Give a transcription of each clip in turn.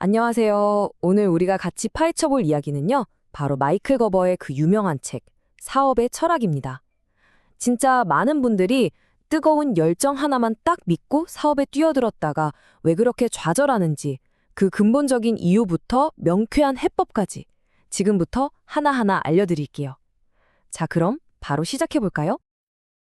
안녕하세요. 오늘 우리가 같이 파헤쳐 볼 이야기는요. 바로 마이클 거버의 그 유명한 책, 사업의 철학입니다. 진짜 많은 분들이 뜨거운 열정 하나만 딱 믿고 사업에 뛰어들었다가 왜 그렇게 좌절하는지 그 근본적인 이유부터 명쾌한 해법까지 지금부터 하나하나 알려드릴게요. 자, 그럼 바로 시작해 볼까요?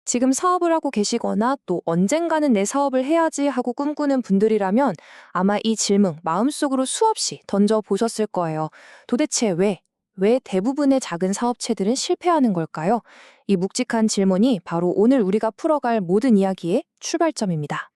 지금 사업을 하고 계시거나 또 언젠가는 내 사업을 해야지 하고 꿈꾸는 분들이라면 아마 이 질문 마음속으로 수없이 던져 보셨을 거예요. 도대체 왜? 왜 대부분의 작은 사업체들은 실패하는 걸까요? 이 묵직한 질문이 바로 오늘 우리가 풀어갈 모든 이야기의 출발점입니다.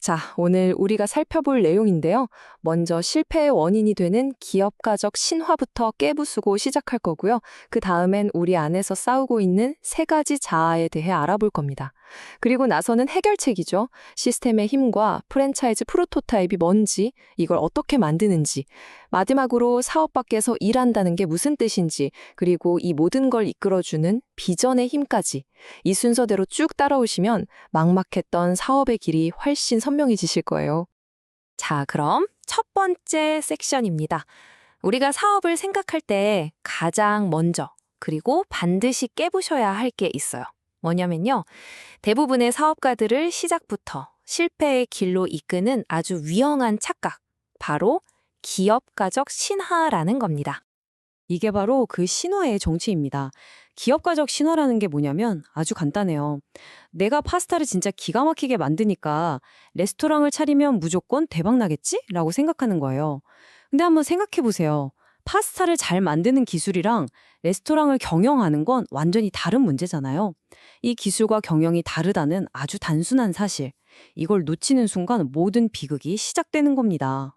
자, 오늘 우리가 살펴볼 내용인데요. 먼저 실패의 원인이 되는 기업가적 신화부터 깨부수고 시작할 거고요. 그 다음엔 우리 안에서 싸우고 있는 세 가지 자아에 대해 알아볼 겁니다. 그리고 나서는 해결책이죠. 시스템의 힘과 프랜차이즈 프로토타입이 뭔지, 이걸 어떻게 만드는지, 마지막으로 사업 밖에서 일한다는 게 무슨 뜻인지, 그리고 이 모든 걸 이끌어주는 비전의 힘까지 이 순서대로 쭉 따라오시면 막막했던 사업의 길이 훨씬 선명해지실 거예요. 자, 그럼 첫 번째 섹션입니다. 우리가 사업을 생각할 때 가장 먼저 그리고 반드시 깨부셔야 할 게 있어요. 뭐냐면요. 대부분의 사업가들을 시작부터 실패의 길로 이끄는 아주 위험한 착각. 바로 기업가적 신화라는 겁니다. 이게 바로 그 신화의 정치입니다. 기업가적 신화라는 게 뭐냐면 아주 간단해요. 내가 파스타를 진짜 기가 막히게 만드니까 레스토랑을 차리면 무조건 대박 나겠지? 라고 생각하는 거예요. 근데 한번 생각해 보세요. 파스타를 잘 만드는 기술이랑 레스토랑을 경영하는 건 완전히 다른 문제잖아요. 이 기술과 경영이 다르다는 아주 단순한 사실. 이걸 놓치는 순간 모든 비극이 시작되는 겁니다.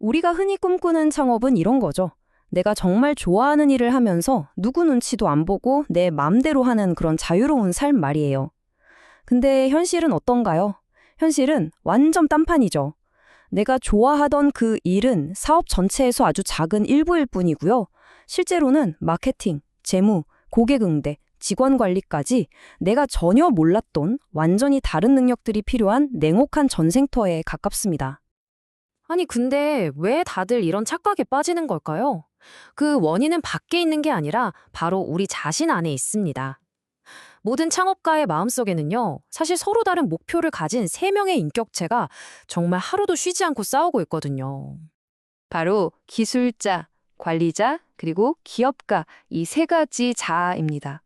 우리가 흔히 꿈꾸는 창업은 이런 거죠. 내가 정말 좋아하는 일을 하면서 누구 눈치도 안 보고 내 맘대로 하는 그런 자유로운 삶 말이에요. 근데 현실은 어떤가요? 현실은 완전 딴판이죠. 내가 좋아하던 그 일은 사업 전체에서 아주 작은 일부일 뿐이고요. 실제로는 마케팅, 재무, 고객 응대, 직원 관리까지 내가 전혀 몰랐던 완전히 다른 능력들이 필요한 냉혹한 전생터에 가깝습니다. 아니, 근데 왜 다들 이런 착각에 빠지는 걸까요? 그 원인은 밖에 있는 게 아니라 바로 우리 자신 안에 있습니다. 모든 창업가의 마음속에는요, 사실 서로 다른 목표를 가진 세 명의 인격체가 정말 하루도 쉬지 않고 싸우고 있거든요. 바로 기술자, 관리자, 그리고 기업가 이 세 가지 자아입니다.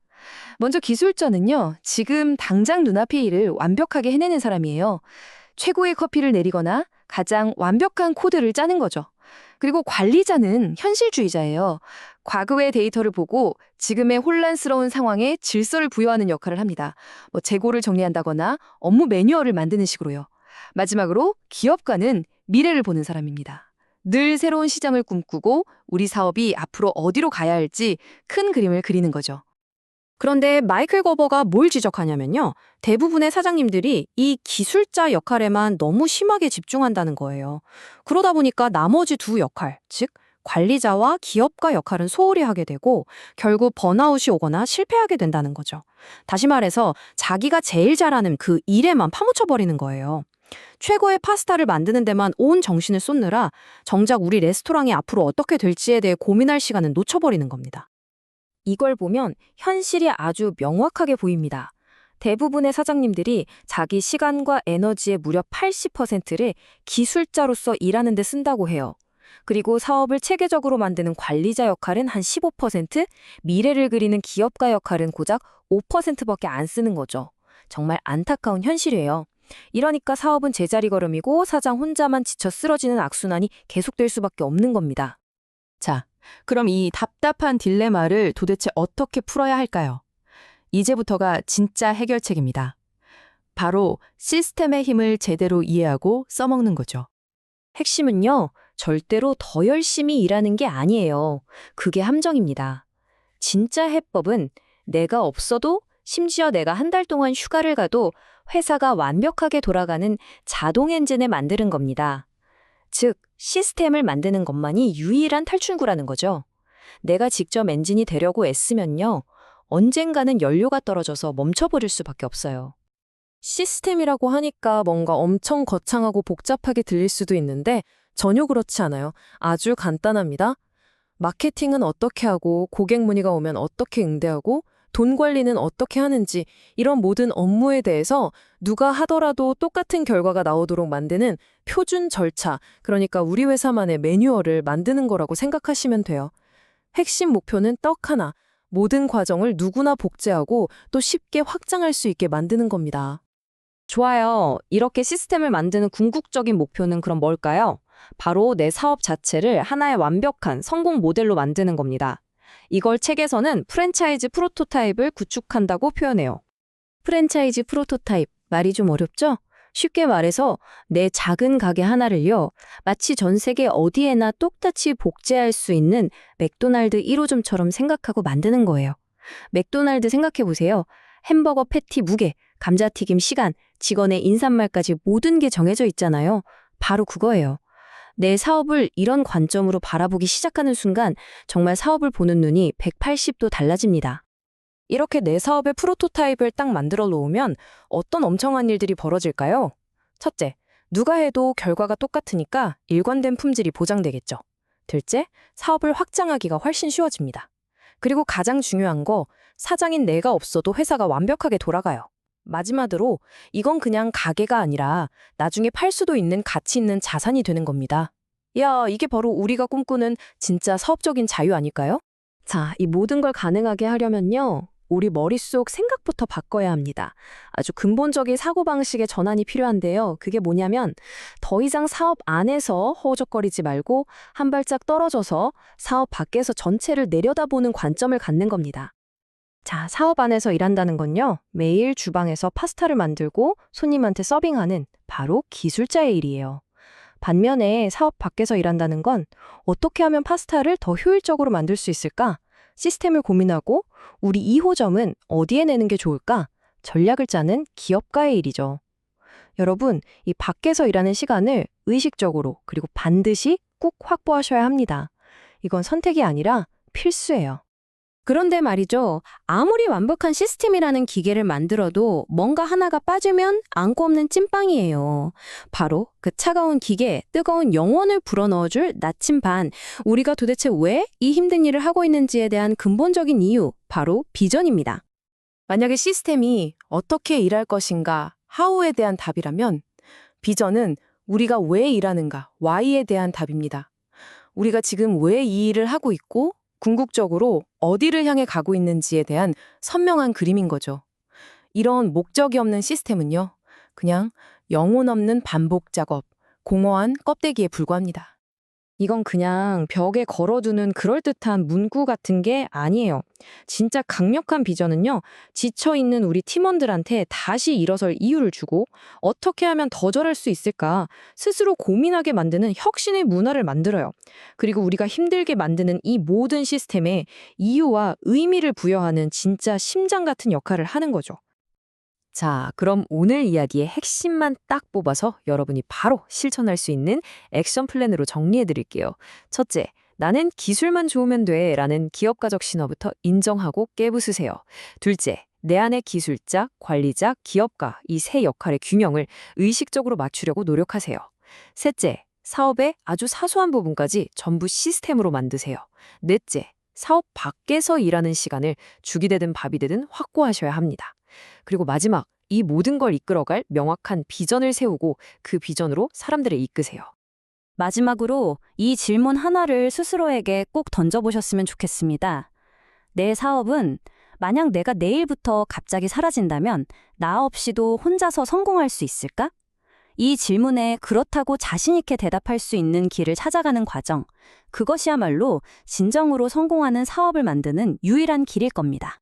먼저 기술자는요, 지금 당장 눈앞의 일을 완벽하게 해내는 사람이에요. 최고의 커피를 내리거나 가장 완벽한 코드를 짜는 거죠. 그리고 관리자는 현실주의자예요. 과거의 데이터를 보고 지금의 혼란스러운 상황에 질서를 부여하는 역할을 합니다. 뭐 재고를 정리한다거나 업무 매뉴얼을 만드는 식으로요. 마지막으로 기업가는 미래를 보는 사람입니다. 늘 새로운 시장을 꿈꾸고 우리 사업이 앞으로 어디로 가야 할지 큰 그림을 그리는 거죠. 그런데 마이클 거버가 뭘 지적하냐면요. 대부분의 사장님들이 이 기술자 역할에만 너무 심하게 집중한다는 거예요. 그러다 보니까 나머지 두 역할, 즉 관리자와 기업가 역할은 소홀히 하게 되고 결국 번아웃이 오거나 실패하게 된다는 거죠. 다시 말해서 자기가 제일 잘하는 그 일에만 파묻혀 버리는 거예요. 최고의 파스타를 만드는 데만 온 정신을 쏟느라 정작 우리 레스토랑이 앞으로 어떻게 될지에 대해 고민할 시간은 놓쳐버리는 겁니다. 이걸 보면 현실이 아주 명확하게 보입니다. 대부분의 사장님들이 자기 시간과 에너지의 무려 80%를 기술자로서 일하는 데 쓴다고 해요. 그리고 사업을 체계적으로 만드는 관리자 역할은 한 15%, 미래를 그리는 기업가 역할은 고작 5%밖에 안 쓰는 거죠. 정말 안타까운 현실이에요. 이러니까 사업은 제자리 걸음이고 사장 혼자만 지쳐 쓰러지는 악순환이 계속될 수밖에 없는 겁니다. 자, 그럼 이 답답한 딜레마를 도대체 어떻게 풀어야 할까요? 이제부터가 진짜 해결책입니다. 바로 시스템의 힘을 제대로 이해하고 써먹는 거죠. 핵심은요, 절대로 더 열심히 일하는 게 아니에요. 그게 함정입니다. 진짜 해법은 내가 없어도 심지어 내가 한 달 동안 휴가를 가도 회사가 완벽하게 돌아가는 자동 엔진을 만드는 겁니다. 즉, 시스템을 만드는 것만이 유일한 탈출구라는 거죠. 내가 직접 엔진이 되려고 애쓰면요, 언젠가는 연료가 떨어져서 멈춰버릴 수밖에 없어요. 시스템이라고 하니까 뭔가 엄청 거창하고 복잡하게 들릴 수도 있는데 전혀 그렇지 않아요. 아주 간단합니다. 마케팅은 어떻게 하고 고객 문의가 오면 어떻게 응대하고 돈 관리는 어떻게 하는지 이런 모든 업무에 대해서 누가 하더라도 똑같은 결과가 나오도록 만드는 표준 절차, 그러니까 우리 회사만의 매뉴얼을 만드는 거라고 생각하시면 돼요. 핵심 목표는 떡 하나, 모든 과정을 누구나 복제하고 또 쉽게 확장할 수 있게 만드는 겁니다. 좋아요. 이렇게 시스템을 만드는 궁극적인 목표는 그럼 뭘까요? 바로 내 사업 자체를 하나의 완벽한 성공 모델로 만드는 겁니다. 이걸 책에서는 프랜차이즈 프로토타입을 구축한다고 표현해요. 프랜차이즈 프로토타입, 말이 좀 어렵죠? 쉽게 말해서 내 작은 가게 하나를요, 마치 전 세계 어디에나 똑같이 복제할 수 있는 맥도날드 1호점처럼 생각하고 만드는 거예요. 맥도날드 생각해보세요. 햄버거 패티 무게, 감자튀김 시간, 직원의 인사말까지 모든 게 정해져 있잖아요. 바로 그거예요. 내 사업을 이런 관점으로 바라보기 시작하는 순간 정말 사업을 보는 눈이 180도 달라집니다. 이렇게 내 사업의 프로토타입을 딱 만들어 놓으면 어떤 엄청난 일들이 벌어질까요? 첫째, 누가 해도 결과가 똑같으니까 일관된 품질이 보장되겠죠. 둘째, 사업을 확장하기가 훨씬 쉬워집니다. 그리고 가장 중요한 거, 사장인 내가 없어도 회사가 완벽하게 돌아가요. 마지막으로 이건 그냥 가게가 아니라 나중에 팔 수도 있는 가치 있는 자산이 되는 겁니다. 야, 이게 바로 우리가 꿈꾸는 진짜 사업적인 자유 아닐까요? 자, 이 모든 걸 가능하게 하려면요. 우리 머릿속 생각부터 바꿔야 합니다. 아주 근본적인 사고방식의 전환이 필요한데요. 그게 뭐냐면 더 이상 사업 안에서 허우적거리지 말고 한 발짝 떨어져서 사업 밖에서 전체를 내려다보는 관점을 갖는 겁니다. 자, 사업 안에서 일한다는 건요. 매일 주방에서 파스타를 만들고 손님한테 서빙하는 바로 기술자의 일이에요. 반면에 사업 밖에서 일한다는 건 어떻게 하면 파스타를 더 효율적으로 만들 수 있을까? 시스템을 고민하고 우리 2호점은 어디에 내는 게 좋을까? 전략을 짜는 기업가의 일이죠. 여러분, 이 밖에서 일하는 시간을 의식적으로 그리고 반드시 꼭 확보하셔야 합니다. 이건 선택이 아니라 필수예요. 그런데 말이죠. 아무리 완벽한 시스템이라는 기계를 만들어도 뭔가 하나가 빠지면 안고 없는 찐빵이에요. 바로 그 차가운 기계에 뜨거운 영혼을 불어넣어줄 나침반. 우리가 도대체 왜 이 힘든 일을 하고 있는지에 대한 근본적인 이유, 바로 비전입니다. 만약에 시스템이 어떻게 일할 것인가, 하우에 대한 답이라면 비전은 우리가 왜 일하는가, why에 대한 답입니다. 우리가 지금 왜 이 일을 하고 있고 궁극적으로 어디를 향해 가고 있는지에 대한 선명한 그림인 거죠. 이런 목적이 없는 시스템은요, 그냥 영혼 없는 반복 작업, 공허한 껍데기에 불과합니다. 이건 그냥 벽에 걸어두는 그럴듯한 문구 같은 게 아니에요. 진짜 강력한 비전은요, 지쳐있는 우리 팀원들한테 다시 일어설 이유를 주고 어떻게 하면 더 잘할 수 있을까 스스로 고민하게 만드는 혁신의 문화를 만들어요. 그리고 우리가 힘들게 만드는 이 모든 시스템에 이유와 의미를 부여하는 진짜 심장 같은 역할을 하는 거죠. 자, 그럼 오늘 이야기의 핵심만 딱 뽑아서 여러분이 바로 실천할 수 있는 액션 플랜으로 정리해 드릴게요. 첫째, 나는 기술만 좋으면 돼 라는 기업가적 신화부터 인정하고 깨부수세요. 둘째, 내 안의 기술자, 관리자, 기업가 이 세 역할의 균형을 의식적으로 맞추려고 노력하세요. 셋째, 사업의 아주 사소한 부분까지 전부 시스템으로 만드세요. 넷째, 사업 밖에서 일하는 시간을 죽이 되든 밥이 되든 확보하셔야 합니다. 그리고 마지막, 이 모든 걸 이끌어갈 명확한 비전을 세우고 그 비전으로 사람들을 이끄세요. 마지막으로 이 질문 하나를 스스로에게 꼭 던져보셨으면 좋겠습니다. 내 사업은 만약 내가 내일부터 갑자기 사라진다면 나 없이도 혼자서 성공할 수 있을까? 이 질문에 그렇다고 자신있게 대답할 수 있는 길을 찾아가는 과정, 그것이야말로 진정으로 성공하는 사업을 만드는 유일한 길일 겁니다.